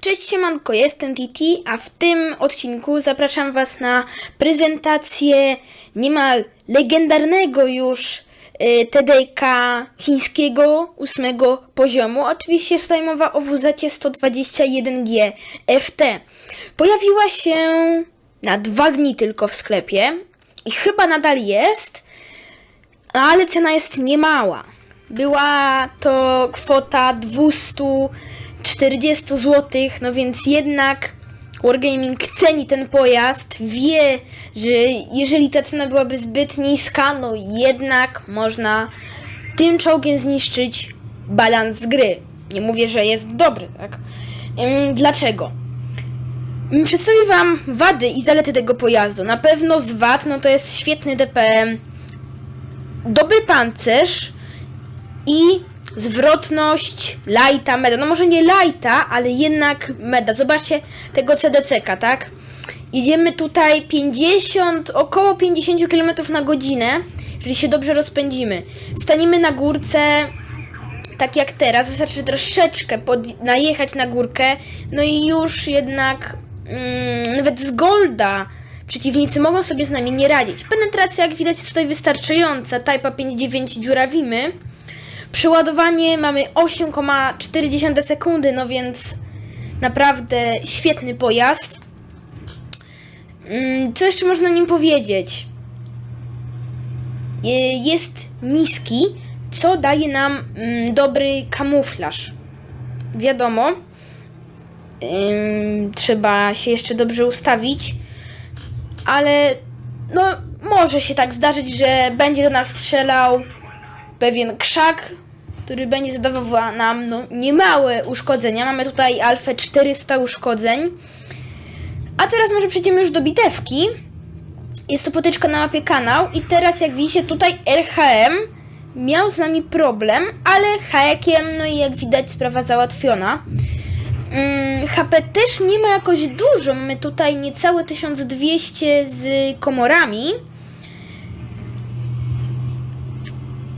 Cześć siemanko, jestem TT, a w tym odcinku zapraszam Was na prezentację niemal legendarnego już y, TDK chińskiego ósmego poziomu. Oczywiście jest tutaj mowa o WZ 121G FT. Pojawiła się na dwa dni tylko w sklepie i chyba nadal jest, ale cena jest niemała. Była to kwota 240 zł, no więc jednak Wargaming ceni ten pojazd, wie, że jeżeli ta cena byłaby zbyt niska, no jednak można tym czołgiem zniszczyć balans gry. Nie mówię, że jest dobry, tak? Dlaczego? Ym, Przedstawię Wam wady i zalety tego pojazdu. Na pewno z wad, no to jest świetny DPM, dobry pancerz i zwrotność lighta, meda. No może nie lighta, ale jednak meda. Zobaczcie tego CDCK, tak? Jedziemy tutaj 50, około 50 km na godzinę, jeżeli się dobrze rozpędzimy. Staniemy na górce, tak jak teraz, wystarczy troszeczkę pod, najechać na górkę, no i już jednak mm, nawet z Golda przeciwnicy mogą sobie z nami nie radzić. Penetracja, jak widać, jest tutaj wystarczająca. Typa 5.9 dziurawimy. Przeładowanie mamy 8,4 sekundy, no więc naprawdę świetny pojazd. Mm, Co jeszcze można nim powiedzieć? Je- Jest niski, co daje nam mm, dobry kamuflaż. Wiadomo, trzeba się jeszcze dobrze ustawić, ale no może się tak zdarzyć, że będzie do nas strzelał pewien krzak, który będzie zadawał nam no, niemałe uszkodzenia. Mamy tutaj alfę 400 uszkodzeń. A teraz może przejdziemy już do bitewki. Jest to potyczka na mapie kanał i teraz jak widzicie tutaj RHM miał z nami problem, ale hajekiem, no i jak widać sprawa załatwiona. Mm, HP też nie ma jakoś dużo, mamy tutaj niecałe 1200 z komorami.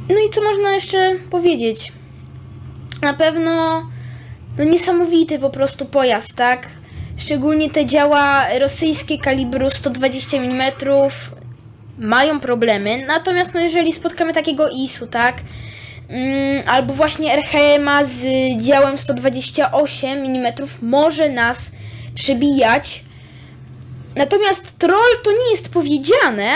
No i co można jeszcze powiedzieć? Na pewno no niesamowity po prostu pojazd, tak? Szczególnie te działa rosyjskie kalibru 120 mm mają problemy. Natomiast no jeżeli spotkamy takiego ISU, tak? Mm, albo właśnie RHM-a z działem 128 mm może nas przebijać. Natomiast troll to nie jest powiedziane,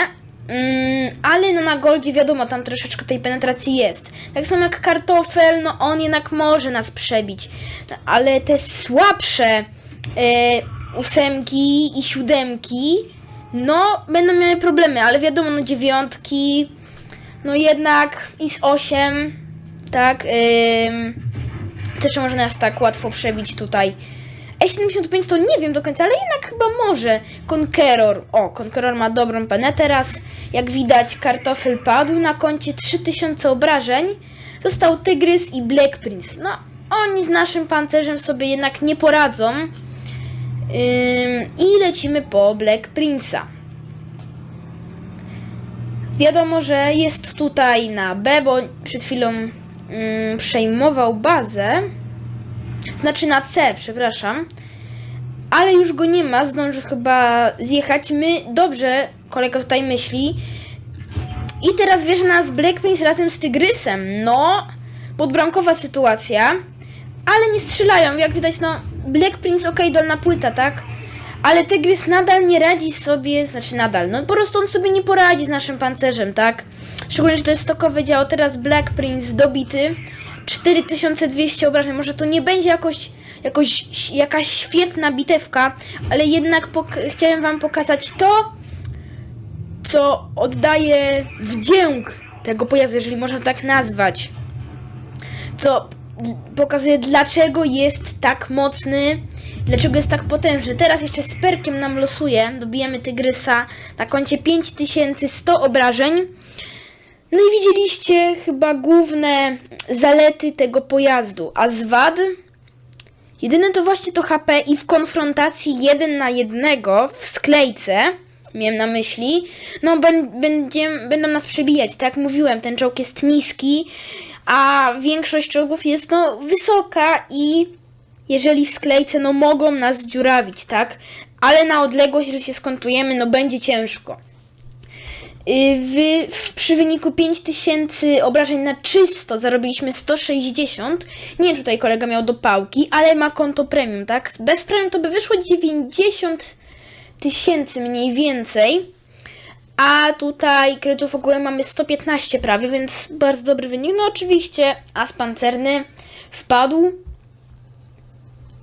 mm, ale no na goldzie wiadomo, tam troszeczkę tej penetracji jest. Tak samo jak kartofel, no on jednak może nas przebić. No, ale te słabsze e, ósemki i siódemki, no będą miały problemy, ale wiadomo, no dziewiątki, no jednak IS 8, tak, ym, też może nas tak łatwo przebić tutaj. E75 to nie wiem do końca, ale jednak chyba może. Conqueror, o, Conqueror ma dobrą penę teraz. Jak widać, kartofel padł na koncie 3000 obrażeń. Został Tygrys i Black Prince. No, oni z naszym pancerzem sobie jednak nie poradzą. I lecimy po Black Prince'a. Wiadomo, że jest tutaj na B, bo przed chwilą przejmował bazę. Znaczy na C, przepraszam. Ale już go nie ma, zdąży chyba zjechać. My, dobrze, kolega tutaj myśli. I teraz wierzy nas Black Prince razem z Tygrysem. No, podbramkowa sytuacja. Ale nie strzelają, jak widać, no, Black Prince, okej, dolna płyta, tak? Ale Tygrys nadal nie radzi sobie, znaczy nadal, no po prostu on sobie nie poradzi z naszym pancerzem, tak? Szczególnie, że to jest stokowe działo, teraz Black Prince dobity, 4200 obrażeń, może to nie będzie jakoś, jakoś jakaś świetna bitewka, ale jednak chciałem wam pokazać to, co oddaje wdzięk tego pojazdu, jeżeli można tak nazwać. Co pokazuje, dlaczego jest tak mocny, dlaczego jest tak potężny. Teraz jeszcze z perkiem nam losuje, dobijemy Tygrysa na koncie 5100 obrażeń. No i widzieliście chyba główne zalety tego pojazdu, a z wad Jedyne to właśnie to HP i w konfrontacji jeden na jednego w sklejce, miałem na myśli, no ben, będzie, będą nas przebijać. Tak jak mówiłem, ten czołg jest niski, a większość czołgów jest no wysoka i jeżeli w sklejce no mogą nas dziurawić, tak? Ale na odległość, jeżeli się skontujemy, no będzie ciężko. Y, W, przy wyniku 5000 obrażeń na czysto zarobiliśmy 160. Nie wiem, czy tutaj kolega miał do pałki, ale ma konto premium, tak? Bez premium to by wyszło 90 tysięcy mniej więcej. A tutaj kredytów ogółem mamy 115 prawie, więc bardzo dobry wynik. No oczywiście as pancerny wpadł.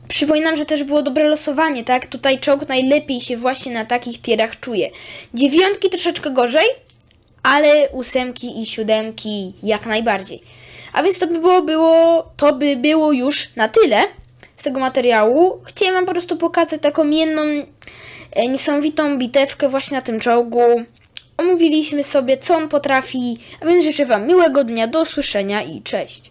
Przypominam, że też było dobre losowanie, tak? Tutaj czołg najlepiej się właśnie na takich tierach czuje. Dziewiątki troszeczkę gorzej, ale ósemki i siódemki jak najbardziej. A więc to by było, było, to by było już na tyle z tego materiału. Chciałem Wam po prostu pokazać taką jedną e, niesamowitą bitewkę właśnie na tym czołgu. Omówiliśmy sobie, co on potrafi, a więc życzę Wam miłego dnia, do usłyszenia i cześć.